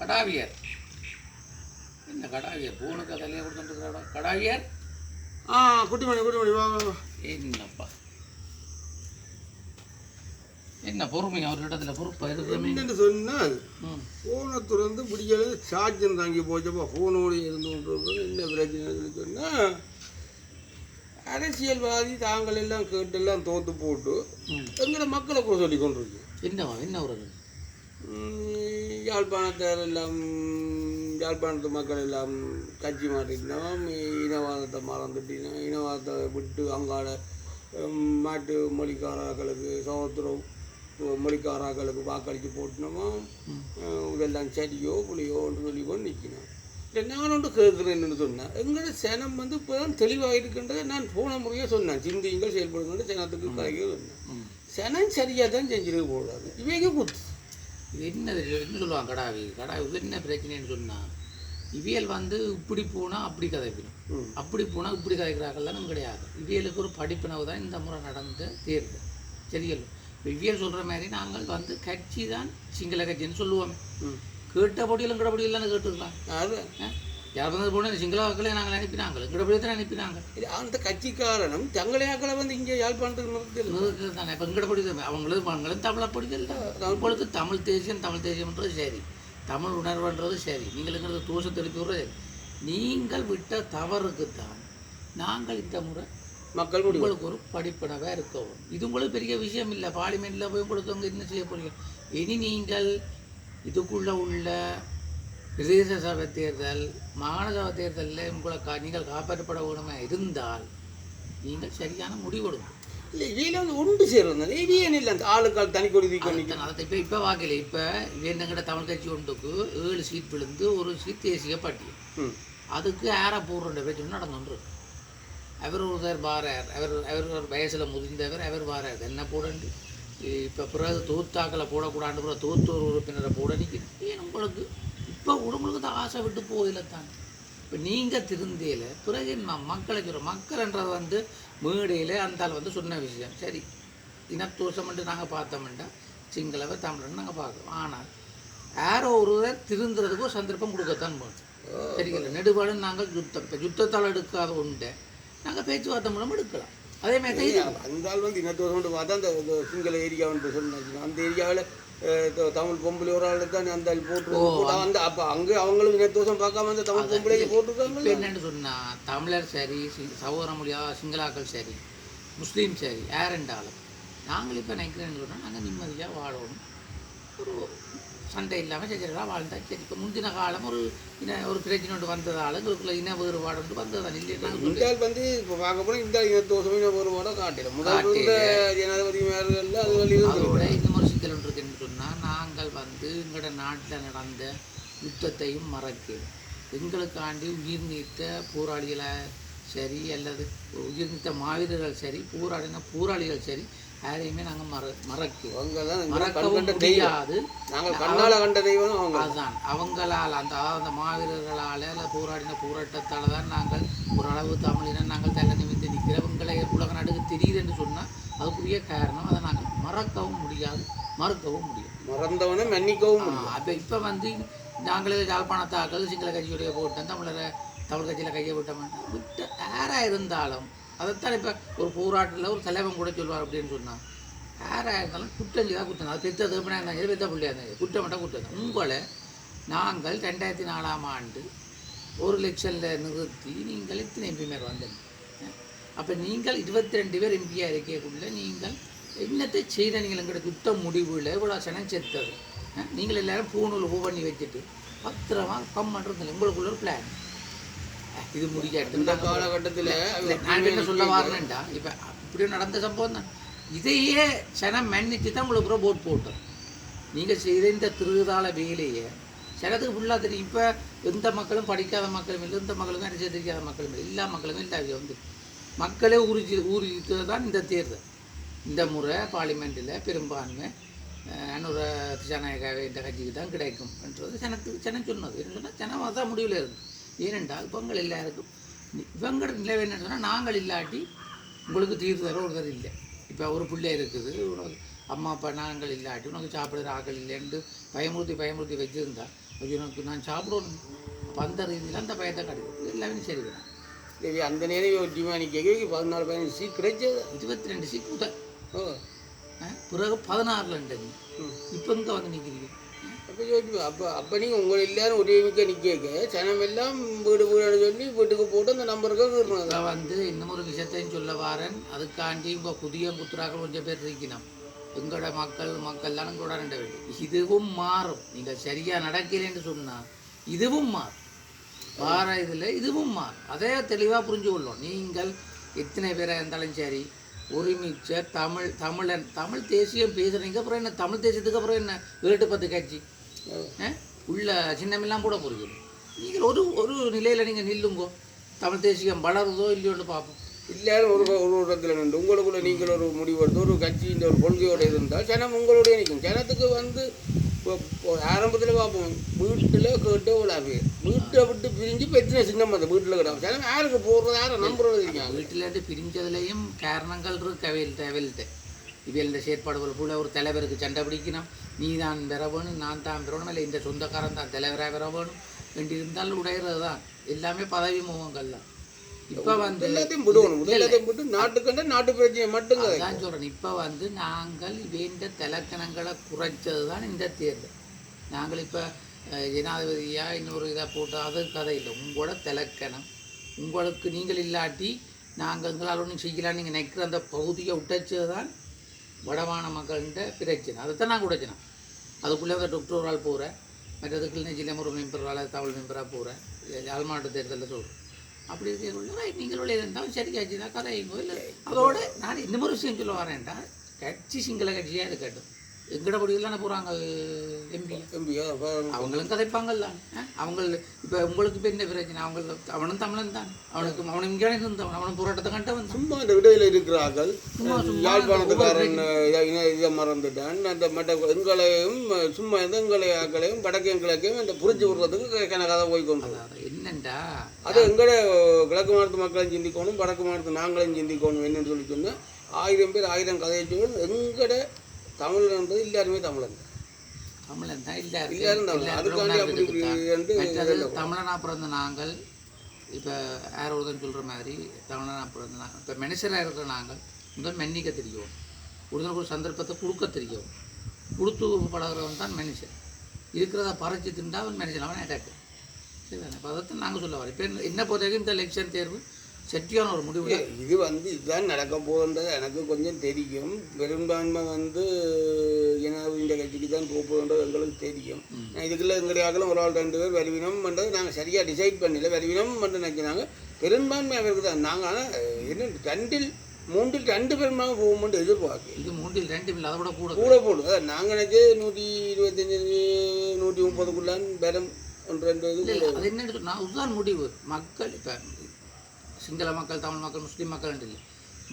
கடாவியர். என்ன கடாவியர்? பூனுக்கு தலையை கொடுத்துட்டு கடாவியர்? ஆ குட்டிமணி குட்டிமணி வா. என்னப்பா? என்ன பொறுமை? அவர்கிட்ட பொறுப்பா இருக்குமே என்னன்னு சொன்னால் ஃபோனை திறந்து பிடிக்கல சார்ஜர் தாங்கி போச்சப்பா. ஃபோனோடு இருந்து என்ன பிரச்சனைன்னு சொன்னால் அரசியல்வாதி தாங்கள் எல்லாம் கேட்டெல்லாம் தோத்து போட்டு எங்களை மக்களை கூட சொல்லி கொண்டிருக்கு. என்னவா? என்ன ஒரு யாழ்ப்பாணத்தார் எல்லாம் யாழ்ப்பாணத்து மக்கள் எல்லாம் கட்சி மாற்றினோம் இனவாதத்தை மறந்துட்டினோம் இனவாதத்தை விட்டு அங்காட மாட்டு மொழிக்காரர்களுக்கு சகோதரம் மொழிக்காரர்களுக்கு வாக்களித்து போட்டினோமோ இதெல்லாம் செடியோ புளியோன்னு சொல்லி கொண்டு நிற்கணும் இல்லை நான் ஒன்று கேட்குறேன்னு சொன்னேன் எங்களோட சனம் வந்து இப்போ தான் தெளிவாக இருக்கின்றதை. நான் போன முறையே சொன்னேன் சிந்தியுங்கள் செயல்படுங்க சனத்துக்கு கலைக்க சொன்னேன். சனம் சரியாக தான் செஞ்சிருக்க கூடாது. இவங்க குத்து. இது என்ன என்ன சொல்லுவாங்க? கடாவி கடாவி இது என்ன பிரச்சனைன்னு சொன்னா இவியல் வந்து இப்படி போனால் அப்படி கதைக்கணும் ம். அப்படி போனால் இப்படி கதைக்கிறாங்கல்லாம் கிடையாது. இவியலுக்கு ஒரு படிப்பினவு தான் இந்த முறை நடந்த தேர்தல் சரிகள் இவியல் சொல்கிற மாதிரி நாங்கள் வந்து கட்சி தான் சிங்கள கட்சின்னு சொல்லுவோம். ம். கேட்ட பொடியில் கிடப்படியில் கேட்டுக்கலாம் அது. யார் வந்து போன சிங்கள வாக்களை நாங்கள் அனுப்பினாங்க கிடப்படியை தான் அனுப்பினாங்க இது அந்த கட்சிக்காரனும் தங்களையாக்களை வந்து இங்கே யாழ்ப்பாணத்துக்கு நிறுத்தல நிறுத்தல் தானே இப்போ எங்கட பொடி அவங்களும் அவங்களும் தமிழை படிதல் உங்களுக்கு தமிழ் தேசியம் தமிழ் தேசியம்ன்றது சரி. தமிழ் உணர்வுன்றது சரி. நீங்களுங்கிறது தூசம் திருப்பி விடுறது. நீங்கள் விட்ட தவறுக்கு தான் நாங்கள் இந்த முறை மக்கள் உங்களுக்கு ஒரு படிப்பினவாக இருக்கவும் இது உங்களுக்கு பெரிய விஷயம் இல்லை. பார்லிமெண்ட்டில் போய் உங்களுக்கு அங்கே என்ன செய்ய போறீங்க? இனி நீங்கள் இதுக்குள்ள உள்ள பிரதேச சபை தேர்தல் மாகாண சபை தேர்தலில் உங்களை கா நீங்கள் காப்பாற்றப்பட வேணுமா இருந்தால் நீங்கள் சரியான முடிவெடுக்கும் இல்லை இதில் வந்து ஒன்று சேர்றது இவியன் இல்லை அந்த ஆளுக்கால் தனி கொடி தூக்கி அதை இப்போ இப்போ வாக்கல இப்போ என்னங்கிட்ட தமிழ் கட்சி ஒன்றுக்கு ஏழு சீட் விழுந்து ஒரு சீட் தேசிய பட்டியல் ம். அதுக்கு ஏற போடுற பேச்சு இருக்கு. அவர் ஒருத்தர் வாரார். அவர் அவர் ஒரு வயசில் முதிர்ந்தவர் அவர் வாரார். என்ன போடண்டு? இப்போ பிறகு தூத்தாக்களை போடக்கூடாது பிறகு தூத்தூர் உறுப்பினரை போட நிற்கிறேன். ஏன் உங்களுக்கு? இப்போ உங்களுக்கு தான் ஆசை விட்டு போதில்ல தான். இப்போ நீங்கள் திருந்தியில் பிறகு என்ன மக்களை சொல்கிறோம் மக்கள்ன்றது வந்து மேடையில் அந்த ஆள் வந்து சொன்ன விஷயம். சரி இனத்தோஷம்ன்ட்டு நாங்கள் பார்த்தோம்னா சிங்களவ தமிழன் நாங்கள் பார்க்குறோம். ஆனால் யாரோ ஒருவர் திருந்துறதுக்கு ஒரு சந்தர்ப்பம் கொடுக்கத்தான் போகணும் சரிங்களா? நெடுபாடு நாங்கள் யுத்தம் இப்போ யுத்தத்தால் எடுக்காத உண்டு. நாங்கள் பேச்சுவார்த்தை மூலம் எடுக்கலாம். அதே மாதிரி. அந்த ஆள் வந்து கொண்டு பார்த்தா அந்த சிங்கள ஏரியாவுன்னு சொன்னாச்சு அந்த ஏரியாவில் தமிழ் பொம்பளை ஒரு ஆள் தான் அந்த போட்டு அந்த அப்போ அங்கே அவங்களும் இன்னத்தோசம் பார்க்காம அந்த தமிழ் பொம்பளைக்கு போட்டுருக்காங்க என்னன்னு சொன்னால் தமிழர் சரி சகோதர மொழியா சிங்களாக்கள் சரி முஸ்லீம் சரி யாரெண்டாலும் நாங்கள் இப்போ நினைக்கிறேன்னு சொன்னால் நாங்கள் நிம்மதியாக வாழணும் ஒரு சண்டை இல்லாமல் சச்சரவாக வாழ்ந்தா சரி இப்போ முந்தின காலம் ஒரு இன ஒரு பிரச்சனை ஒன்று வந்ததால் எங்களுக்குள்ள இன வேறுபாடு ஒன்று வந்ததான் இல்லை நாங்கள் இந்த ஆள் வந்து இப்போ பார்க்க போனால் இந்த இன்னத்தோசமே ஒரு வாடம் காட்டிடும் முதல் ஜனாதிபதி மேர்கள் அது வழி அதோட இன்னும் ஒரு சிக்கல் ஒன்று இருக்குன்னு சொன்னால் வந்து எங்களோட நாட்டில் நடந்த யுத்தத்தையும் மறக்கிறோம் எங்களுக்காண்டி உயிர் நீத்த போராளிகளை சரி அல்லது உயிர் நீத்த மாவீரர்கள் சரி போராடின போராளிகள் சரி யாரையுமே நாங்கள் மற கண் மறக்கவும் முடியாது. நாங்கள் கண்ணால் கண்ட தெய்வம் அதுதான் அவங்களால் அந்த அந்த மாவீரர்களால் அல்ல போராடின போராட்டத்தால் தான் நாங்கள் ஓரளவு தமிழினம் நாங்கள் தலை நிமிந்து நிற்கிறவங்களை உலக நாட்டுக்கு தெரியுது என்று சொன்னால் அதுக்குரிய காரணம் அதை நாங்கள் மறக்கவும் முடியாது. மறுக்கவும் முடியாது மறந்தவனை மன்னிக்கவும் முடியும். அப்போ இப்போ வந்து நாங்களே யாழ்ப்பாணத்தாக்கள் சிங்கள கட்சியுடைய போட்டோம் தமிழரை தமிழ் கட்சியில் கையை விட்ட மாட்டோம். விட்டு யாராக இருந்தாலும் அதைத்தான் இப்போ ஒரு போராட்டத்தில் ஒரு தலைவன் கூட சொல்லுவார் அப்படின்னு சொன்னான் யாராக இருந்தாலும் குற்றம் செய்தால் குற்றம் அது பெத்த தேப்பனா இருந்தாங்க பெத்த பிள்ளையா இருந்தாங்க குற்றம் மட்டும் குற்றம் உங்களை நாங்கள் ரெண்டாயிரத்தி நாலாம் ஆண்டு ஒரு லட்சத்தில் நிறுத்தி நீங்கள் எத்தனை எம்பி மேல் வந்தீங்க? அப்போ நீங்கள் இருபத்தி ரெண்டு பேர் எம்பியாக இருக்கக்குள்ள நீங்கள் என்னத்தை செய்த நீங்கள் எங்களோட யுத்தம் முடிவில் இவ்வளோ சனம் செத்தது? நீங்கள் எல்லாரும் பூணூல் பூ பண்ணி வச்சுட்டு பத்திரமா கம் பண்ணுறது உங்களுக்குள்ள ஒரு பிளான் இது முடியாது இந்த காலகட்டத்தில் நான் என்ன சொல்ல வரேன்டா இப்போ இப்படி நடந்த சம்பவம் தான். இதையே சனம் மன்னிச்சு தான் உங்களுக்கு போட் போட்டோம். நீங்கள் செய்த இந்த திருதாள வேலையை சிலதுக்கு ஃபுல்லாக தெரியும். இப்போ எந்த மக்களும் படிக்காத மக்களும் இல்லை எந்த மக்களும் அரசியல் தெரியாத மக்களும் இல்லை எல்லா மக்களுமே இல்லாத வந்து மக்களே ஊறிச்சு ஊறிச்சது தான் இந்த தேர்தல். இந்த முறை பார்லிமெண்ட்டில் பெரும்பான்மை அனுர ஜனநாயக இந்த கட்சிக்கு தான் கிடைக்கும் என்றது ஜனத்துக்கு ஜனம் சொன்னது. சொன்னால் ஜனம் அதான் முடிவில் இருந்து. ஏனென்றால் இவங்கள் எல்லாருக்கும் இவங்களோட நிலைமை என்ன சொன்னால் நாங்கள் இல்லாட்டி உங்களுக்கு தீர்வு தர ஒருத்தர் இல்லை. இப்போ ஒரு பிள்ளை இருக்குது உனக்கு அம்மா அப்பா நாங்கள் இல்லாட்டி உனக்கு சாப்பிடுற ஆக்கள் இல்லைன்னு பயமுறுத்தி பயமுறுத்தி வச்சுருந்தா அது எனக்கு நான் சாப்பிடணும். அப்போ அந்த ரீதியில் அந்த பயத்தை கிடைக்கும். எல்லாமே சரி தான் சரி அந்த நேரம் ஒரு டிமானி கேட்க பதினாலு பதினஞ்சு சீட் கிடைச்சது? இருபத்தி ரெண்டு சீட் ஆ, பிறகு பதினாறுல இருந்தது. இப்போ இங்கே வந்து நிற்கிறீங்க அப்போ யோசிச்சு அப்போ அப்போ நீங்கள் உங்களை எல்லாரும் ஒரே மிக்க நிற்க ஜனம் எல்லாம் வீடு வீடுன்னு சொல்லி வீட்டுக்கு போட்டு அந்த நம்பருக்கு இப்போ வந்து இன்னும் ஒரு விஷயத்தையும் சொல்ல வாரேன். அதுக்காண்டி இப்போ புதிய புத்திராக்கள் கொஞ்சம் பேர் இருக்கணும் எங்களோட மக்கள் மக்கள்லாம் கூட ரெண்டு வேண்டும் இதுவும் மாறும். நீங்கள் சரியாக நடக்கிறேன்னு சொன்னால் இதுவும் மாறும். வார இதில் இதுவும் மாறும். அதே தெளிவாக புரிஞ்சு கொள்ளும் நீங்கள் எத்தனை பேராக இருந்தாலும் சரி ஒருமிச்ச தமிழ் தமிழன். தமிழ் தேசியம் பேசுகிறீங்க அப்புறம் என்ன? தமிழ் தேசியத்துக்கு அப்புறம் என்ன? வேட்டு பத்து கட்சி? உள்ள சின்னமெல்லாம் கூட புரியும் நீங்கள் ஒரு ஒரு நிலையில் நீங்கள் நில்லுங்கோ. தமிழ் தேசியம் வளருதோ இல்லையோன்னு பார்ப்போம். எல்லாரும் ஒரு ஒரு இடத்துல நின்று உங்களுக்குள்ள நீங்கள் ஒரு முடிவெடுத்து ஒரு கட்சியின் ஒரு கொள்கையோட இருந்தால் ஜனம் உங்களுடைய நிற்கும். ஜனத்துக்கு வந்து இப்போ ஆரம்பத்தில் பார்ப்போம் வீட்டில் கேட்டு ஒரு பேர் வீட்டை விட்டு பிரிஞ்சு பெற்றின சின்ன சின்னம் அந்த வீட்டில் கிடக்கும் யாருக்கு போடுறது யாரை நம்புறது இருக்காங்க வீட்டிலேருந்து பிரிஞ்சதுலேயும் காரணங்கள் இருக்கு அவையில் தேவையில்லை இவையில் செயற்பாடுகள் கூட ஒரு தலைவருக்கு சண்டை பிடிக்கணும் நீ தான் பெற வேணும் நான் தான் பெறணும் இல்லை இந்த சொந்தக்காரன் தான் தலைவராக பெற வேணும் என்று இருந்தாலும் உடையிறது தான் எல்லாமே பதவி முகங்கள் தான் இப்போ வந்து எல்லாத்தையும் விடுவோம் எல்லாத்தையும் விட்டு நாட்டுக்கண்ட நாட்டு பிரச்சனை சொல்கிறேன் இப்போ வந்து நாங்கள் வேண்ட தலக்கணங்களை குறைச்சது தான் இந்த தேர்தல் நாங்கள் இப்போ ஜனாதிபதியாக இன்னொரு இதை போட்டு அது கதை இல்லை. உங்களோட தலக்கணம். உங்களுக்கு நீங்கள் இல்லாட்டி நாங்கள் எங்களால் ஒன்றும் செய்யலாம் நீங்கள் நிற்கிற அந்த பகுதியை விட்டச்சது தான் வடமான மக்கள்கிட்ட பிரச்சனை. அதைத்தான் நான் உடைச்சினேன் அதுக்குள்ளே ஒரு டாக்டரால் போகிறேன் மற்றதுக்கு நெஞ்சிலம் ஒரு மெம்பரால் தமிழ் மெம்பராக போகிறேன் யாழ் மாவட்ட தேர்தலில் சொல்கிறேன் அப்படி இருக்கிற ரைட் நீங்கள் வெளியே இருந்தாலும் சரி கட்சி தான் கதையுங்கோ. இல்லை அதோட நான் இன்னும் ஒரு விஷயம் சொல்ல வரேன்டா கட்சி சிங்கள கட்சியாக இருக்கட்டும். எங்கட படியில் தானே போகிறாங்க எம்பி எம்பியா அவங்களும் கதைப்பாங்கல்ல? அவங்க இப்போ உங்களுக்கு இப்போ என்ன பிரச்சனை? அவங்க அவனும் தமிழன் தான். அவனுக்கு அவனும் இங்கே இருந்தவன் அவனும் போராட்டத்தை கண்ட வந்தான் சும்மா அந்த இடையில இருக்கிறார்கள். யாழ்ப்பாணத்துக்காரன் இதை மறந்துட்டான். அந்த மற்ற எங்களையும் சும்மா எந்த எங்களை ஆக்களையும் வடக்கையும் கிழக்கையும் இந்த புரிஞ்சு விடுறதுக்கு கணக்காக போய் கொண்டு என்னண்டா அது எங்கட கிழக்கு மாநிலத்து மக்களும் சிந்திக்கணும் வடக்கு மாநிலத்து நாங்களும் சிந்திக்கணும் என்னன்னு சொல்லி சொன்னா ஆயிரம் பேர் ஆயிரம் கதையை சொல்லணும் எங்கட தமிழன்றது எல்லாருமே தமிழன் தமிழன் தான் இல்லை எல்லாரும் தமிழனா பிறந்த நாங்கள் இப்போ யார் ஒருத்தன் சொல்கிற மாதிரி தமிழனா பிறந்த நாங்கள். இப்போ மனுஷராக இருக்கிற நாங்கள் முதல் மன்னிக்க தெரியும். ஒருத்தனுக்கு ஒரு சந்தர்ப்பத்தை கொடுக்க தெரியும். கொடுத்து பழகிறவன் தான் மனுஷன். இருக்கிறத பறைச்சி திண்டா அவன் மனுஷன் அவன் அட்டாக்கு சரிதானே இப்போ அதைத்தான் நாங்கள் சொல்ல வரோம். இப்போ என்ன பொறுத்த வரைக்கும் இந்த எலெக்ஷன் தேர்வு? சட்டியான ஒரு முடிவு. இது வந்து இதுதான் நடக்க போகுன்றது எனக்கு கொஞ்சம் தெரியும். பெரும்பான்மை வந்து ஜனாதிபதி கட்சிக்கு தான் போகுதுன்றது எங்களுக்கு தெரியும். இதுக்குள்ள எங்களுடைய அகலம் ஒரு ஆள் ரெண்டு பேர் வருவினம் பண்ணுறது நாங்கள் சரியாக டிசைட் பண்ணல. வருவினம் பண்ண நினைக்கிறாங்க. பெரும்பான்மை அவருக்கு தான். நாங்கள் ஆனால் என்ன ரெண்டில் மூன்றில் ரெண்டு பெரும்பான்மை போகும்போது எதிர்பார்க்கு இது மூன்றில் ரெண்டு இல்லை அதை விட கூட கூட போடும் அதான் நாங்கள் நினைச்சு நூற்றி இருபத்தஞ்சி நூற்றி முப்பதுக்குள்ளான் பெரும் இல்லை இல்லை அது என்னன்னு சொன்னா அதுதான் முடிவு. மக்கள் இப்போ சிங்கள மக்கள் தமிழ் மக்கள் முஸ்லீம் மக்கள் இல்லை.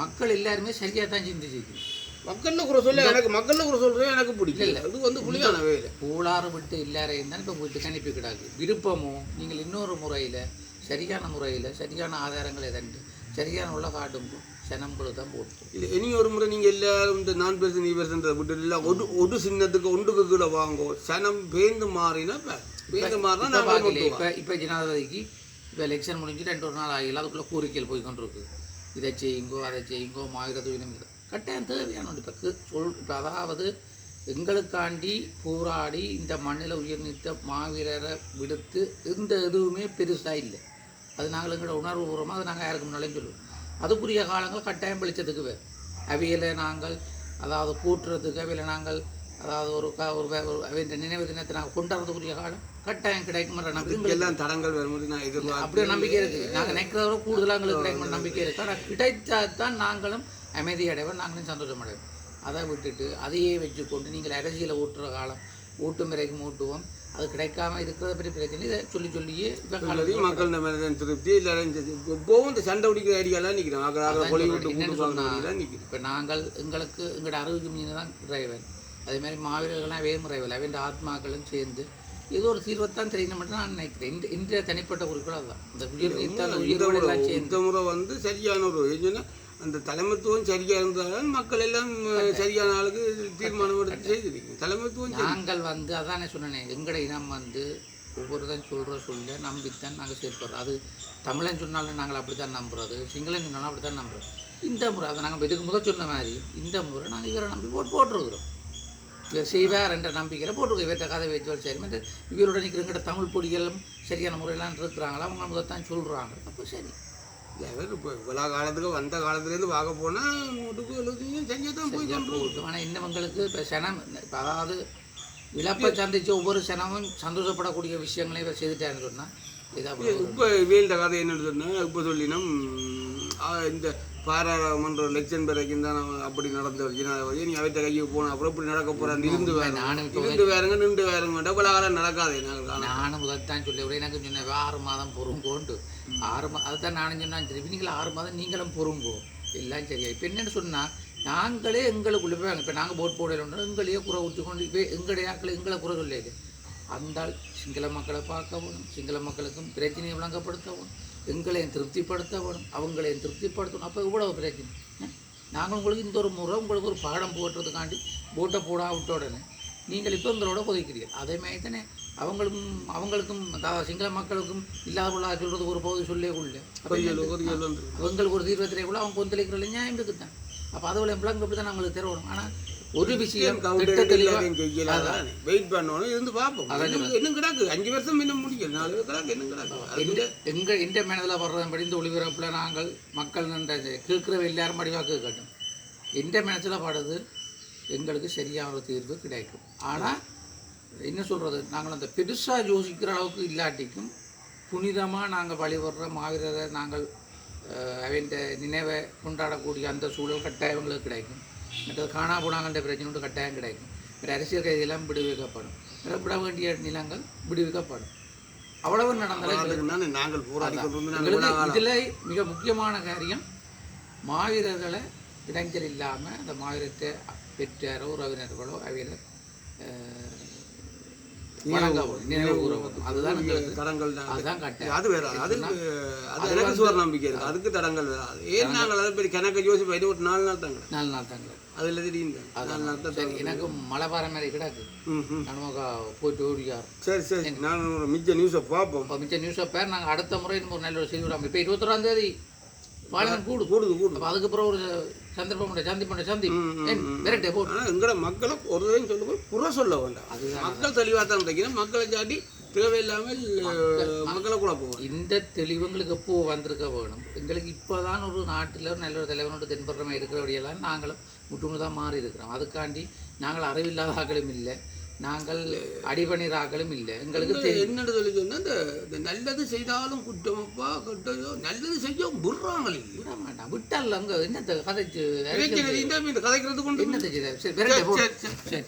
மக்கள் எல்லாருமே சரியாக தான் சிந்திச்சிருக்கணும் மக்களில் குறை சொல்ல எனக்கு மக்களில் குறை சொல்கிறது எனக்கு பிடிக்கல. அது வந்து புளியான வேலை. கோளாறு விட்டு எல்லாரையும் தான் இப்போ வீட்டுக்கு அனுப்பி கிடாது. விருப்பமோ நீங்கள் இன்னொரு முறையில் சரியான முறையில் சரியான ஆதாரங்களை தண்டு சரியான உள்ள காட்டுங்க சனம்பளு தான் போட்டு. இல்லை இனி ஒரு முறை நீங்கள் எல்லாரும் இந்த நான் பெருசு நீ பெருசுன்றதை விட்டு எல்லாம் ஒரு ஒரு சின்னத்துக்கு ஒன்றுக்கு கீழே வாங்கோ. சனம் பேந்து மாறினா பேந்து மாறினா மட்டும் இப்போ இப்போ ஜனாதிபதிக்கு இப்போ எலெக்ஷன் முடிஞ்சு ரெண்டு ஒரு நாள் ஆகல அதுக்குள்ளே கோரிக்கைகள் போய் கொண்டிருக்கு இதை செய்யுங்கோ அதை செய்யுங்கோ மாவீரத்து இது கட்டாயம் தேவையான இப்போ சொல் இப்போ அதாவது எங்களுக்காண்டி போராடி இந்த மண்ணில் உயிர் நீத்த மாவீரரை விடுத்து எந்த எதுவுமே பெருசாக இல்லை. அது நாங்கள் எங்களோட உணர்வு பூர்வமாக அதை நாங்கள் யாருக்கு முன்னாலையும் சொல்லுவோம். அதுக்குரிய காலங்கள் கட்டாயம் வெளிச்சத்துக்கு வே அவையில் நாங்கள் அதாவது கூட்டுறதுக்கு அவையில் நாங்கள் அதாவது ஒரு க ஒரு அவையின் நினைவு தினத்தை நாங்கள் கொண்டாடுறதுக்குரிய காலம் கட்டாயம் கிடைக்கும்ன்ற நம்பிக்கை எல்லாம் தடங்கள் வரும்போது நான் எதிர்பார்த்து அப்படியே நம்பிக்கை இருக்குது நாங்கள் நினைக்கிறத கூடுதலாக எங்களுக்கு கிடைக்கும் நம்பிக்கை இருக்குது ஆனால் கிடைத்தா தான் நாங்களும் அமைதி அடைவோம் நாங்களும் சந்தோஷம் அடைவோம். அதை விட்டுட்டு அதையே வச்சுக்கொண்டு நீங்கள் அரசியலை ஊட்டுற காலம் ஊட்டும் வரைக்கும் ஊட்டுவோம் அது கிடைக்காம இருக்கிறத பற்றி பிரச்சனை இதை சொல்லி சொல்லியே மக்கள் இந்த மாதிரி தான் திருப்தி. இப்போவும் இந்த சண்டை பிடிக்கிற ஐடியாலாம் நிற்கிறோம் ஆக ஆக பொலி விட்டு கூட்டு பார்க்கறதுலாம் நிற்கிறோம் இப்போ நாங்கள் எங்களுக்கு எங்களோட அறிவுக்கு மீது தான் இறைவன் அதே மாதிரி மாவீரர்கள்லாம் வேறு இறைவன் அவன் ஆத்மாக்களும் சேர்ந்து ஏதோ ஒரு தீர்வைத்தான் தெரியணும் மட்டும் நான் நினைக்கிறேன். இந்த இன்றைய தனிப்பட்ட குறிப்பிட அதுதான். இந்த உயிர் இந்த முறை வந்து சரியான ஒரு ஏன்னா அந்த தலைமைத்துவம் சரியா இருந்தாலும் மக்கள் எல்லாம் சரியான ஆளுக்கு தீர்மானம் எடுத்து செய்திருக்கீங்க. தலைமைத்துவம். நாங்கள் வந்து அதானே சொன்னேன் எங்கட இனம் வந்து ஒவ்வொருத்தன் சொல்கிற சொல்ல நம்பித்தான் நாங்கள் செயல்படுறோம் அது தமிழன் சொன்னாலும் நாங்கள் அப்படி தான் நம்புறது சிங்களன் சொன்னாலும் அப்படி தான் நம்புறோம் இந்த முறை அதை நாங்கள் இதுக்கு முதல் சொன்ன மாதிரி இந்த முறை நாங்கள் இவரை நம்பி போட்டு போட்டுருக்குறோம். இவர் செய்வார் என்ற நம்பிக்கையில் போட்டுருக்கோம் இவர்கிட்ட கதை வச்சு சரி இவரோட நிற்கிறங்கிட்ட தமிழ் பொடிகளும் சரியான முறையெல்லாம் இருக்கிறாங்களா அவங்க முதல் தான் சொல்கிறாங்க அப்போ சரி. இவ்வளோ காலத்துக்கு வந்த காலத்துலேருந்து பார்க்க போனால் நூற்றுக்கு எழுபத்தஞ்சு செஞ்சே தான் போய் கொண்டு ஆனால் இன்னவங்களுக்கு இப்போ சனம் இப்போ அதாவது இழப்பை சந்திச்ச ஒவ்வொரு சனமும் சந்தோஷப்படக்கூடிய விஷயங்களை இவர் செய்துட்டாருன்னு சொன்னால் இதாக இப்போ வீழ்ந்த கதை என்னன்னு சொன்னால் இப்போ சொல்லினோம் இந்த பாராளுமன்ற எலெக்ஷன் வரைக்கும் தான் அப்படி நடந்த ஜனாதிபதி நீ அவர்கிட்ட கையை போன? அப்புறம் இப்படி நடக்க போகிறான் இருந்து இருந்து வேறுங்க நின்று வேறுங்க காலம் நடக்காது. நானும் முதத்தான் சொல்லி விட எனக்கு சொன்ன ஆறு மாதம் பொறுங்கோண்டு ஆறு மா அதுதான் நானும் சொன்னான். சரி நீங்கள் ஆறு மாதம் நீங்களும் பொறுங்கோ எல்லாம் சரியா இப்போ என்னன்னு சொன்னால் நாங்களே எங்களுக்குள்ளே போய் இப்போ நாங்கள் போட் போடல எங்களையே குறை ஊற்றி கொண்டு இப்போ எங்களுடைய ஆக்களை எங்களை குறை சொல்லியது. அந்த சிங்கள மக்களை பார்க்க வேணும் சிங்கள மக்களுக்கும் பிரச்சனையை விளங்கப்படுத்த வேணும் எங்களையும் திருப்திப்படுத்த வேணும் அவங்களையும் திருப்திப்படுத்தணும். அப்போ இவ்வளவு பிரச்சனை? நாங்கள் உங்களுக்கு இந்த ஒரு முறை உங்களுக்கு ஒரு பாடம் போட்டுறதுக்காண்டி போட்டை போடா விட்ட உடனே நீங்கள் இப்போ எங்களோட கொதிக்கிறீர்கள். அதே மாதிரி தானே அவங்களும் அவங்களுக்கும் அதாவது சிங்கள மக்களுக்கும் இல்லாத சொல்கிறது ஒரு பகுதி சொல்லே வந்து அவங்களுக்கு ஒரு தீர்வு தெரியக்குள்ள அவங்க கொந்தளிக்கிற நியாயம் இருக்குது தான் அப்போ அதுல விளங்க அப்படி தான் நம்மளுக்கு தெரியணும். ஆனால் ஒரு விஷயம் திட்ட தெளிவாக வெயிட் பண்ணணும் இருந்து பார்ப்போம் இன்னும் இன்னும் கிடக்கு. அஞ்சு வருஷம் இன்னும் முடிக்கல நாலு கிடக்கு இன்னும் கிடக்கு. எங்கள் இந்த மனதில் வர்றதன்படி இந்த ஒளிபரப்பில் நாங்கள் மக்கள் நின்ற கேட்குற எல்லாரும் படிவாக கேட்கட்டும். எந்த மனசில் படுது எங்களுக்கு சரியான ஒரு தீர்வு கிடைக்கும். ஆனால் என்ன சொல்கிறது நாங்கள் அந்த பெருசாக யோசிக்கிற அளவுக்கு இல்லாட்டிக்கும் புனிதமாக நாங்கள் வழிபடுற மாவீரரை நாங்கள் அவன் நினைவை கொண்டாடக்கூடிய அந்த சூழல் கட்டாயம் எங்களுக்கு கிடைக்கும். மற்றது காணா போனாங்கன்ற பிரச்சனை உண்டு கட்டாயம் கிடைக்கும். வேறு அரசியல் கைதியெல்லாம் விடுவிக்கப்படும். விட வேண்டிய நிலங்கள் விடுவிக்கப்படும். அவ்வளவு நடந்தாலும் நாங்கள் எங்களுக்கு இதில் மிக முக்கியமான காரியம் மாவீரர்களை இடைஞ்சல் இல்லாமல் அந்த மாவீரத்தை பெற்றாரோ உறவினர்களோ அவையில் வணங்கவும் நினைவு கூறவும் அதுதான் எங்களுக்கு தடங்கள் அது வேற அது அது எனக்கு சுவர் நம்பிக்கை இருக்கு. அதுக்கு தடங்கள் வேற. ஏன் நாங்கள் அதை பெரிய கணக்கு யோசி போயிட்டு ஒரு நாலு நாள் தாங்க நாலு நாள் தாங்க அதில் திடீர்னு நாலு நாள் தான் எனக்கு மழை பாறை மாதிரி கிடக்கு நமக்கு போயிட்டு சரி சரி. நான் மிச்ச நியூஸை பார்ப்போம். மிச்ச நியூஸை பேர் நாங்கள் அடுத்த முறை ஒரு நல்ல ஒரு செய்தி விடாமல் இப்போ இருபத்தொராம் பாலினம் கூடு. கூடுது கூடுது அப்போ அதுக்கப்புறம் ஒரு சந்தர்ப்பம் சந்திப்போம் சந்தி விரட்டே போட்டு ஆனால் மக்களை ஒரு தடவை சொல்லும்போது புற சொல்ல வேண்டாம். மக்கள் தெளிவாக தான் நினைக்கிறேன் மக்களை சாட்டி தேவையில்லாமல் மக்களை குழப்புவோம் இந்த தெளிவுங்களுக்கு எப்போ வந்திருக்க வேணும்? எங்களுக்கு இப்போதான் ஒரு நாட்டில் ஒரு நல்ல ஒரு தலைவனோட தென்படுறமை இருக்கிறபடியெல்லாம் நாங்களும் முற்றுமுழுதாக மாறி இருக்கிறோம் அதுக்காண்டி நாங்கள் அறிவில்லாத ஆக்களும் இல்லை. நாங்கள் அடிபணிற ஆக்களும் இல்லை. எங்களுக்கு என்னன்னு சொல்லி சொன்னா இந்த நல்லது செய்தாலும் குற்றமப்பா கெட்டதோ நல்லது செய்ய விடுறாங்களே. விட மாட்டான் விட்டால் அங்கே என்னத்தை கதைச்சு இந்த கதைக்கிறது கொண்டு என்னத்தை செய்த சரி. சரி.